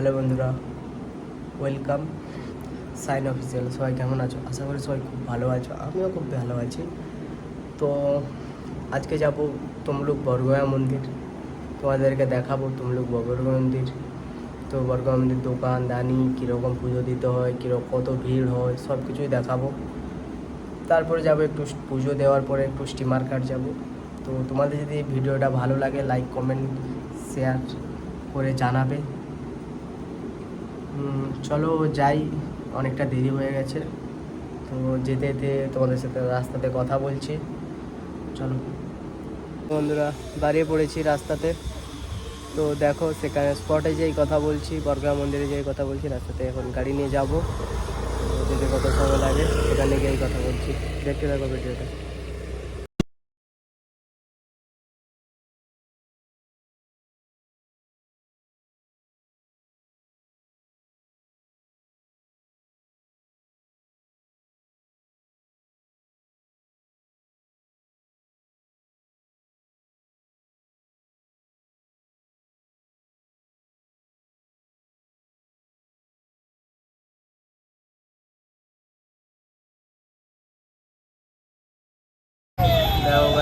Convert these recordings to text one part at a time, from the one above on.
Hello বন্ধুরা welcome sign official সবাই কেমন আছো? আশা করি সবাই খুব ভালো আছো, আমিও খুব ভালো আছি। তো আজকে যাব তমলুক বরগয়া মন্দির। তোমাদেরকে দেখাবো তমলুক বরগয়া মন্দির। তো বরগয়া মন্দির দোকান, দানি, কীরকম পুজো দিতে হয় কীরকম কত ভিড় হয় সব কিছুই দেখাবো। তারপরে যাব একটু পুজো দেওয়ার পরে একটু স্টিমার কাট যাব। তো তোমাদের যদি ভিডিওটা ভালো লাগে লাইক কমেন্ট শেয়ার করে জানাবে। চলো যাই, অনেকটা দেরি হয়ে গেছে। তো যেতে যেতে তোমাদের সাথে রাস্তাতে কথা বলছি। চলো। বন্ধুরা, দাঁড়িয়ে পড়েছি রাস্তাতে। তো দেখো, সেখানে স্পটে যেই কথা বলছি বর্গা মন্দিরে যেই কথা বলছি, রাস্তাতে এখন গাড়ি নিয়ে যাব। যেতে কত সময় লাগে, সেখানে গিয়েই কথা বলছি। দেখতে থাকো ভিডিওটা।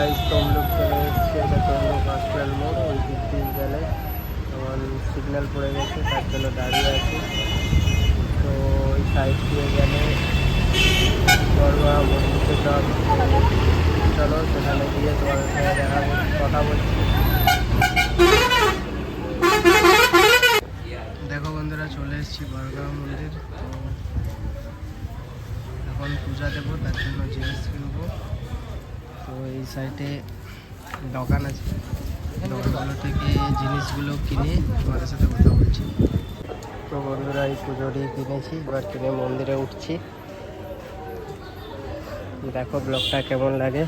গাইজ তমলুক চলে এসছে এটা তমলুক হসপিটাল মোড় ওই দিক গেলে তখন সিগন্যাল পড়ে গেছে তার জন্য দাঁড়িয়ে আছি তো ওই সাইড দিয়ে গেলে বড়মা মন্দিরতে সব চলো সেখানে গিয়ে তোমাদের সাথে দেখা কথা বলছি দেখো বন্ধুরা চলে এসেছি বড়গাঁও মন্দির তো এখন পূজা দেবো তার জন্য জিনিস কিনবো তো এই সাইডে দোকান আছে। দোকানগুলো থেকে জিনিসগুলো কিনে তোমাদের সাথে কথা বলছি। তো বন্ধুরা, এই পুজোটি কিনেছি, এবার কিনে মন্দিরে উঠছি। দেখো ব্লগটা কেমন লাগে।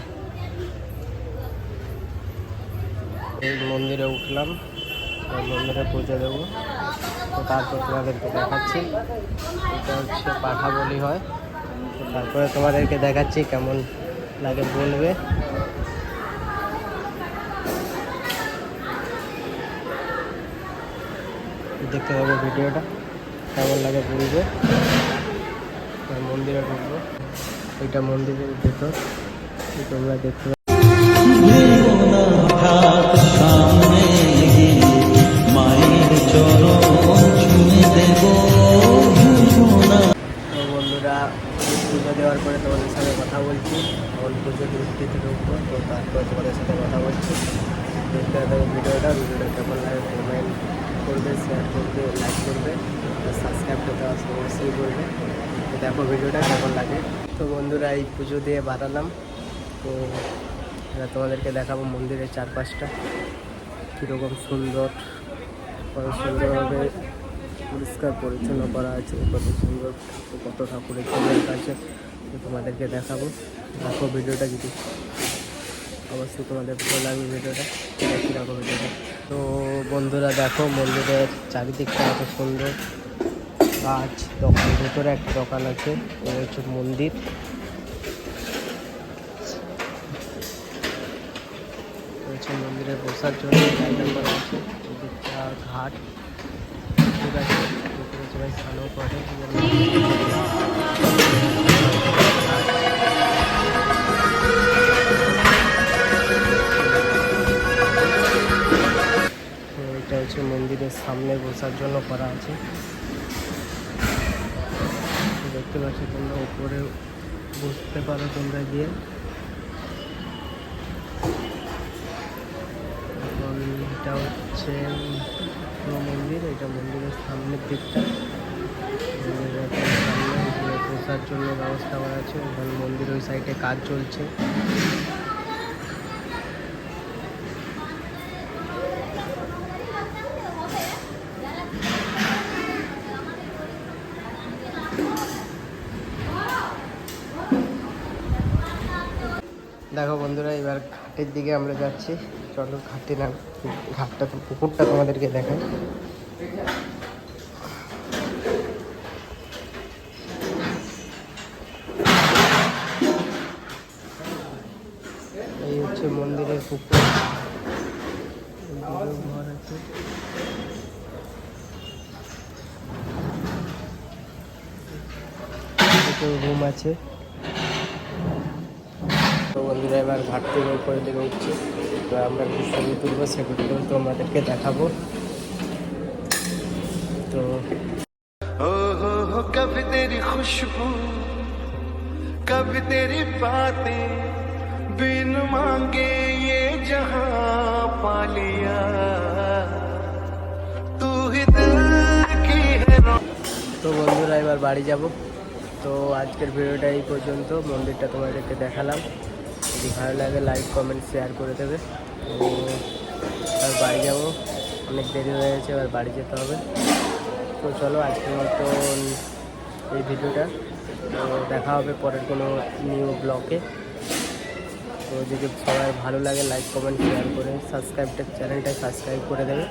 এই মন্দিরে উঠলাম মন্দিরে পুজো দেবো। তো তারপর তোমাদেরকে দেখাচ্ছি। এটা হচ্ছে পাঠা বলি হয়। তারপরে তোমাদেরকে দেখাচ্ছি কেমন লাগে বলবে। দেখতে পাবো ভিডিওটা, কেমন লাগে বলবে। মন্দিরে ঢুকবো। এটা মন্দিরের ভেতর, তোমরা দেখতে তোমাদের সাথে কথা বলছি। এখন পুজো দিতে ঢুকবো তো তারপর তোমাদের সাথে কথা বলছি। দেখতে ভিডিওটা ভিডিওটা কেমন লাগে কমেন্ট করবে শেয়ার করবে লাইক করবে সাবস্ক্রাইব করতে অবশ্যই করবে। দেখো ভিডিওটা কেমন লাগে। তো বন্ধুরা, এই পুজো দিয়ে বাড়ালাম তো তোমাদেরকে দেখাবো মন্দিরের চারপাশটা। কীরকম সুন্দর, কত সুন্দরভাবে পরিষ্কার পরিচ্ছন্ন করা আছে, কত সুন্দর, কত ঠাকুরের ছবি আছে। তোমাদেরকে দেখাবো। দেখো ভিডিওটা যদি অবশ্যই তোমাদের ভালো লাগবে ভিডিওটা দেখি রাখো ভিডিওটা। তো বন্ধুরা, দেখো মন্দিরের চারিদিকটা এত সুন্দর। গাছ, দোকান, ভেতরে একটা দোকান আছে হচ্ছে মন্দির। হচ্ছে মন্দিরে বসার জন্য ঘাট। ঠিক আছে সবাই স্নানও করে। মন্দিরের সামনে বসার জন্য করা আছে। দেখতে পাচ্ছ তোমরা উপরে বসতে পারো তোমরা গিয়ে। এখন এটা হচ্ছে মন্দির, এটা মন্দিরের সামনের দিকটা। সামনে বসার জন্য ব্যবস্থা করা আছে। এখন মন্দির ওই সাইডে কাজ চলছে। দেখো বন্ধুরা, এবার ঘাটের দিকে আমরা যাচ্ছি। চলো ঘাটে না, ঘাটটা তো পুকুরটা তোমাদেরকে দেখাই। এই হচ্ছে মন্দিরের পুকুর। ঘর আছে। রুম আছে। তো বন্ধুরা এবার ঘাট থেকে উপরে দিকে উঠছে তো আমরা একটু ছবি তুলবো সেগুলো তোমাদেরকে দেখাবো তো ओ हो हो कभी तेरी खुशबू कभी तेरी बातें बिन मांगे ये जहां पा लिया तू ही दिल की है रो- তো বন্ধুরা এবার বাড়ি যাব তো আজকের ভিডিওটা এই পর্যন্ত মন্দিরটা তোমাদেরকে দেখালাম যদি ভালো লাগে লাইক কমেন্ট শেয়ার করে দেবে। এবার বাড়ি যাব, অনেক দেরি হয়ে গেছে, এবার বাড়ি যেতে হবে। তো চলো, আজকের মতো এই ভিডিওটা। দেখা হবে পরের কোনো নিউ ব্লগে তো যদি সবাই ভালো লাগে লাইক কমেন্ট শেয়ার করে সাবস্ক্রাইবটা চ্যানেলটা সাবস্ক্রাইব করে দেবে।